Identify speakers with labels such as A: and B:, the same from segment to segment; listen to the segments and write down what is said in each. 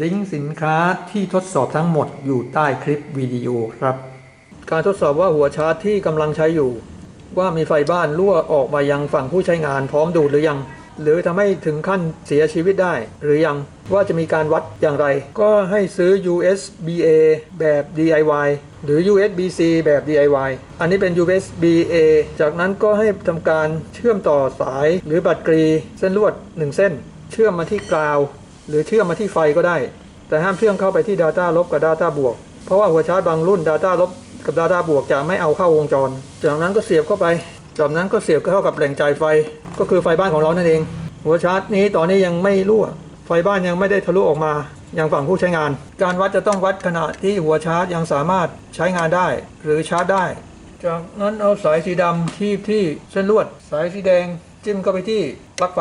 A: ลิงก์สินค้าที่ทดสอบทั้งหมดอยู่ใต้คลิปวิดีโอครับ การทดสอบว่าหัวชาร์จที่กำลังใช้อยู่ ว่ามีไฟบ้านรั่วออกมายังฝั่งผู้ใช้งานพร้อมดูดหรือยัง หรือทำให้ถึงขั้นเสียชีวิตได้ หรือยังว่าจะมีการวัดอย่างไร ก็ให้ซื้อ USB-A แบบ DIY หรือ USB-C แบบ DIY อันนี้เป็น USB-A จากนั้นก็ให้ทำการเชื่อมต่อสายหรือบัตรกรี เส้นลวด 1 เส้น เชื่อมมาที่กราว หรือเชื่อมมาที่ไฟก็ได้ แต่ห้ามเชื่อมเข้าไปที่ Data ลบกับ Data บวก เพราะว่าหัวชาร์จบางรุ่น Data ลบกับ Data บวกจะไม่เอาเข้าวงจร จากนั้นก็เสียบเข้าไป จากนั้นก็เสียบเข้ากับแหล่งจ่ายไฟ ก็คือไฟบ้านของเรานั่นเอง หัวชาร์จนี้ตอนนี้ยังไม่รั่ว ไฟบ้านยังไม่ได้ทะลุออกมายังฝั่งผู้ใช้งาน การวัดจะต้องวัดขณะที่หัวชาร์จยังสามารถใช้งานได้ หรือชาร์จได้ จากนั้นเอาสายสีดำที่ที่เส้นลวด สายสีแดงจิ้มเข้าไปที่ปลั๊กไฟ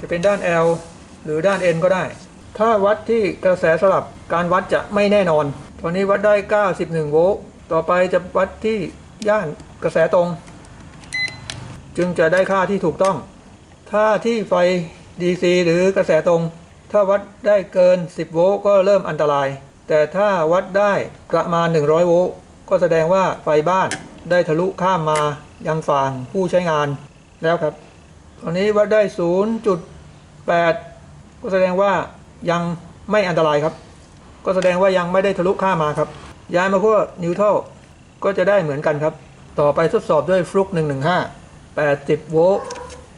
A: จะเป็นด้าน L หรือด้าน N ก็ได้ ถ้าวัดที่กระแสสลับการวัดจะไม่แน่นอน ตอนนี้วัดได้ 91 โวลต์ต่อไปจะวัดที่ย่านกระแสตรง จึงจะได้ค่าที่ถูกต้อง ถ้าที่ไฟ DC หรือกระแสตรง ถ้าวัดได้เกิน 10 โวลต์ก็เริ่มอันตราย แต่ถ้าวัดได้ประมาณ 100 โวลต์ก็แสดงว่าไฟบ้านได้ทะลุข้ามมายังฝั่งผู้ใช้งานแล้วครับ ตอนนี้วัดได้ 0.8 ก็แสดงว่ายังไม่อันตรายครับ ก็แสดงว่ายังไม่ได้ทะลุข้ามาครับ ย้ายมาขั้วนิวโตรก็จะได้เหมือนกันครับ ต่อไปทดสอบด้วยฟลุก115 80 โวลต์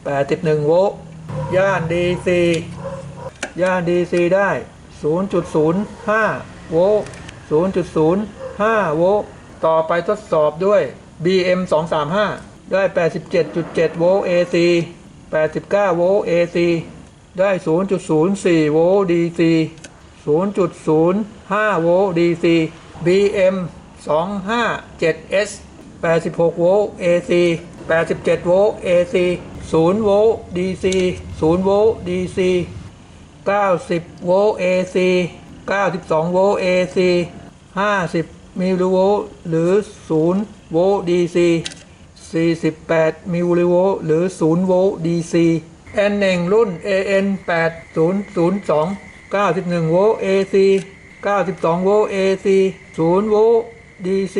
A: 81 โวลต์ย่าน DC ย่าน DC ได้ 0.05 โวลต์0.05 โวลต์ต่อไปทดสอบด้วย BM 235 ได้ 87.7 โวลต์ AC 89 โวลต์ AC ได้ 0.04 โวลต์ DC 0.05 โวลต์ DC BM 257S 86 โวลต์ AC 87 โวลต์ AC 0 โวลต์ DC 0 โวลต์ DC 90 โวลต์ AC 92 โวลต์ AC 50 มิลลิโวลต์หรือ 0 โวลต์ DC 48 มิลลิโวลต์หรือ 0 โวลต์ DC N1 รุ่น AN 8002 91โวลต์ AC 92โวลต์ AC 0โวลต์ DC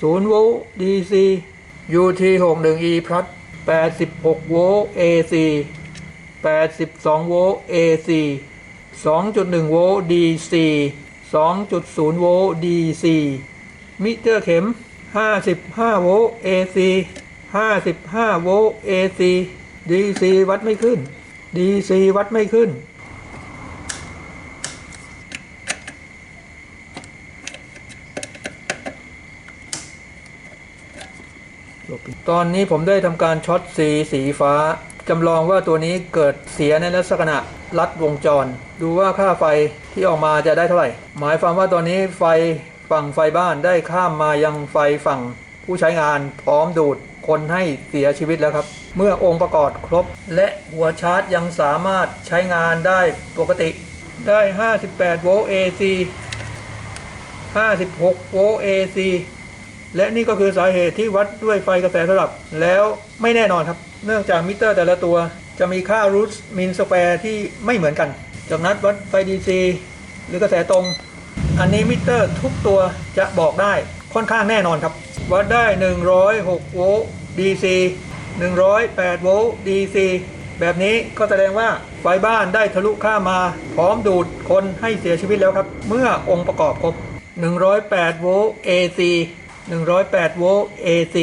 A: 0โวลต์ DC UT 61 E plus 86โวลต์ AC 82โวลต์ AC 2.1โวลต์ DC 2.0โวลต์ DC มิเตอร์เข็ม 55โวลต์ AC 55โวลต์ AC DC วัดไม่ขึ้น DC วัดไม่ขึ้น ตอนนี้ผมได้ทำการช็อตสีสีฟ้าจำลองว่าตัวนี้เกิดเสียในลักษณะลัดวงจร ดูว่าค่าไฟที่ออกมาจะได้เท่าไหร่ หมายความว่าตอนนี้ไฟฝั่งไฟบ้านได้ข้ามมายังไฟฝั่ง ผู้ใช้งานพร้อมดูดคนให้เสียชีวิตแล้วครับ เมื่อองค์ประกอบครบ และหัวชาร์จยังสามารถใช้งานได้ปกติ ได้ 58 โวลต์ AC 56 โวลต์ AC และนี่ก็คือสาเหตุที่วัดด้วยไฟกระแสสลับ แล้วไม่แน่นอนครับ เนื่องจากมิเตอร์แต่ละตัวจะมีค่ารูทมินสแควร์ที่ไม่เหมือนกัน จากนั้นวัดไฟ DC หรือกระแสตรง อันนี้มิเตอร์ทุกตัวจะบอกได้ค่อนข้างแน่นอนครับ วัดได้ 106 โวลต์ DC 108 โวลต์ DC แบบนี้ก็แสดงว่าไฟบ้านได้ทะลุข้ามา พร้อมดูดคนให้เสียชีวิตแล้วครับ เมื่อองค์ประกอบครบ 108 โวลต์ AC 108 โวลต์ AC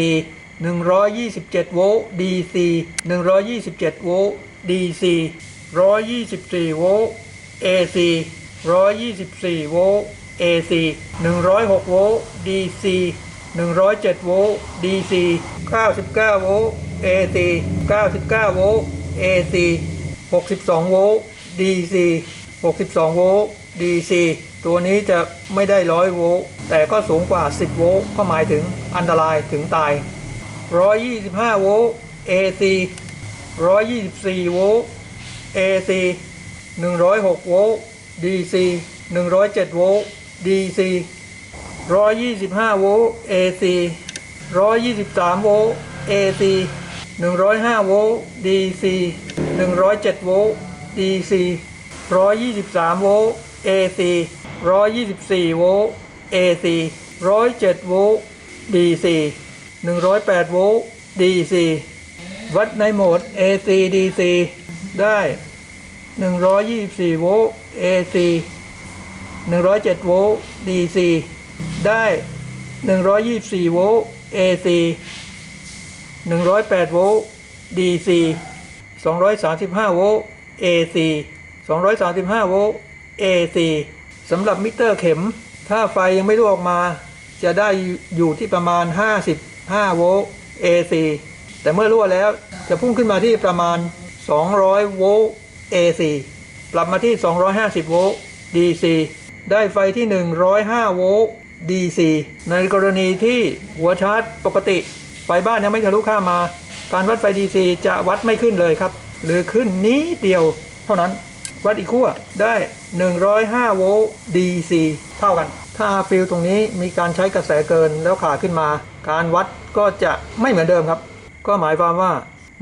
A: 127 โวลต์ DC 127 โวลต์ DC 124 โวลต์ AC 124 โวลต์ AC 106 โวลต์ DC 107 โวลต์ DC 99 โวลต์ AC 99 โวลต์ AC 62 โวลต์ DC 62 โวลต์ DC ตัวนี้จะไม่ได้ 100 โวลต์ แต่ก็สูงกว่า 10 โวลต์ ก็หมายถึงอันตรายถึงตาย 125 โวลต์ AC 124 โวลต์ AC 106 โวลต์ DC 107 โวลต์ DC 125 โวลต์ AC 123 โวลต์ AC 105 โวลต์ DC 107 โวลต์ DC 123 โวลต์ AC 124 โวลต์ AC 107 โวลต์ DC 108 โวลต์ DC วัดในโหมด AC DC ได้ 124 โวลต์ AC 107 โวลต์ DC ได้ 124 โวลต์ AC 108 โวลต์ DC 235 โวลต์ AC 235 โวลต์ AC สำหรับมิเตอร์เข็ม ถ้าไฟยังไม่รั่วออกมา จะได้อยู่ที่ประมาณ 55 โวลต์ AC แต่เมื่อรั่วแล้วจะพุ่งขึ้นมาที่ประมาณ 200 โวลต์ AC ปรับมาที่ 250 โวลต์ DC ได้ไฟที่ 105 โวลต์ DC ในกรณีที่หัวชาร์จปกติ ไฟบ้านยังไม่ทะลุข้ามมาการวัดไฟ DC จะวัดไม่ขึ้นเลยครับ หรือขึ้นนิดเดียวเท่านั้น วัดอีกขั้วได้ 105 โวลต์ DC เท่ากัน ถ้าฟิลตรงนี้มีการใช้กระแสเกินแล้วขาขึ้นมา การวัดก็จะไม่เหมือนเดิมครับ ก็หมายความว่า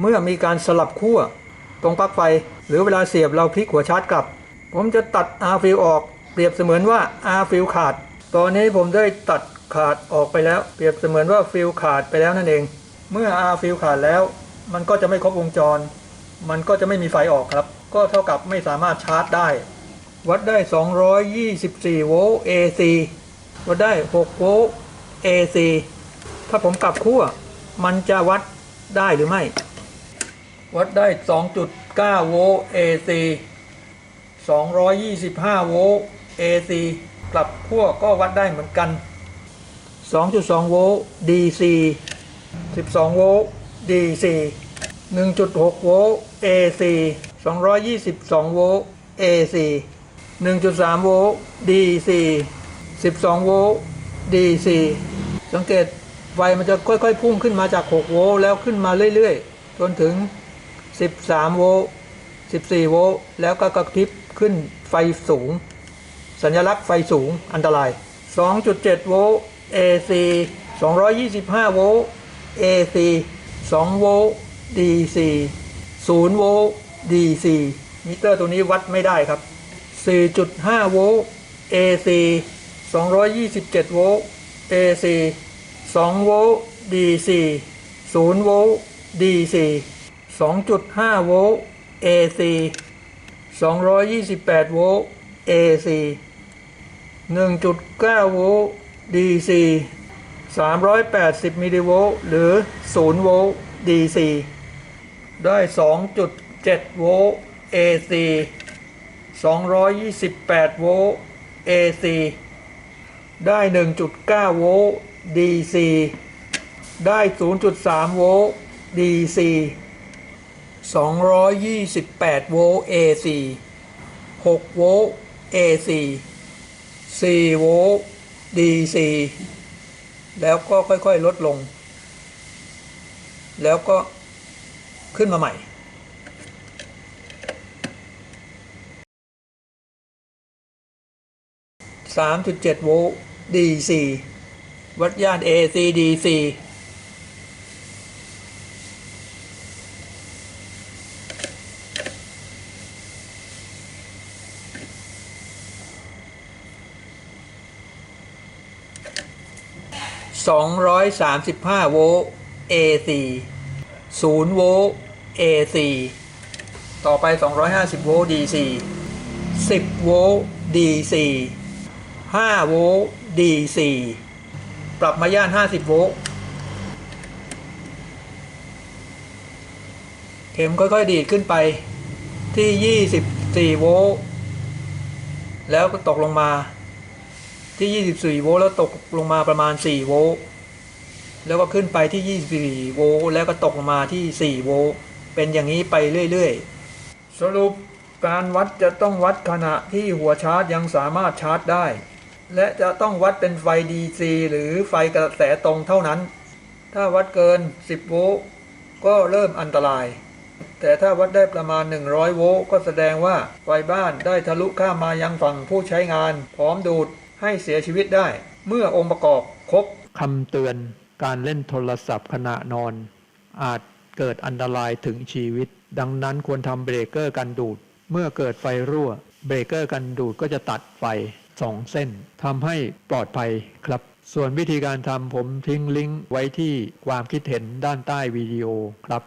A: เมื่อมีการสลับขั้วตรงปลั๊กไฟ หรือเวลาเสียบเราพลิกหัวชาร์จกลับ ผมจะตัด R ฟิลออกเปรียบเสมือนว่า R ฟิลขาด ตอนนี้ผมได้ตัดขาดออกไปแล้ว เปรียบเสมือนว่าฟิลขาดไปแล้วนั่นเอง เมื่อ R ฟิลขาดแล้ว มันก็จะไม่ครบวงจร มันก็จะไม่มีไฟออกครับ ก็เท่ากับไม่สามารถชาร์จได้ วัดได้ 224 โวลต์ AC วัดได้ 6 โวลต์ AC ถ้าผมกลับขั้วมันจะวัดได้หรือไม่ วัดได้ 2.9 โวลต์ AC 225 โวลต์ AC ลับขั้วก็วัดได้เหมือนกัน 2.2 โวลต์ DC 12 โวลต์ DC 1.6 โวลต์ AC 222 โวลต์ AC 1.3 โวลต์ DC 12 โวลต์ DC สังเกตไฟมันจะค่อยๆ พุ่งขึ้นมาจาก 6 โวลต์แล้วขึ้นมาเรื่อยๆ จนถึง 13 โวลต์ 14 โวลต์ แล้วก็กระพริบขึ้นไฟสูง สัญลักษณ์ไฟสูงอันตราย 2.7 โวลต์ AC 225 โวลต์ AC 2 โวลต์ DC 0 โวลต์ DC มิเตอร์ตัวนี้วัดไม่ได้ครับ 4.5 โวลต์ AC 227 โวลต์ AC 2 โวลต์ DC 0 โวลต์ DC 2.5 โวลต์ AC 228 โวลต์ AC 1.9 โวลต์ DC 380 มิลลิโวลต์ หรือ 0 โวลต์ DC ได้ 2.7 โวลต์ AC 228 โวลต์ AC ได้ 1.9 โวลต์ DC ได้ 0.3 โวลต์ DC 228 โวลต์ AC 6 โวลต์ AC 4 โวลต์ DC แล้วก็ค่อยๆ ลดลง แล้วก็ขึ้นมาใหม่ 3.7 โวลต์ DC วัดย่าน AC DC 235 โวลต์ AC 0 โวลต์ AC ต่อไป 250 โวลต์ DC 10 โวลต์ DC 5 โวลต์ DC ปรับมาย่าน 50 โวลต์ เข็มค่อย ๆ ดีดขึ้นไปที่ 24 โวลต์ แล้วก็ตกลงมา ที่ 24 โวลต์แล้วตกลงมาประมาณ 4 โวลต์แล้วก็ขึ้นไปที่ 24 โวลต์แล้วก็ตกลงมาที่ 4 โวลต์เป็นอย่างนี้ไปเรื่อยๆ สรุปการวัดจะต้องวัดขณะที่หัวชาร์จยังสามารถชาร์จได้ และจะต้องวัดเป็นไฟ DC หรือไฟกระแสตรงเท่านั้น ถ้าวัดเกิน 10 โวลต์ก็เริ่มอันตราย แต่ถ้าวัดได้ประมาณ 100 โวลต์ก็แสดงว่าไฟบ้านได้ทะลุข้ามมายังฝั่งผู้ใช้งาน พร้อมดูด ให้เสียชีวิตได้ เมื่อองค์ประกอบครบคำเตือนการเล่นโทรศัพท์ขณะนอน อาจเกิดอันตรายถึงชีวิต ดังนั้นควรทำเบรกเกอร์กันดูด เมื่อเกิดไฟรั่ว เบรกเกอร์กันดูดก็จะตัดไฟ2เส้นทำให้ปลอดภัยครับ ส่วนวิธีการทำผมทิ้งลิงก์ไว้ที่ความคิดเห็นด้านใต้วิดีโอครับ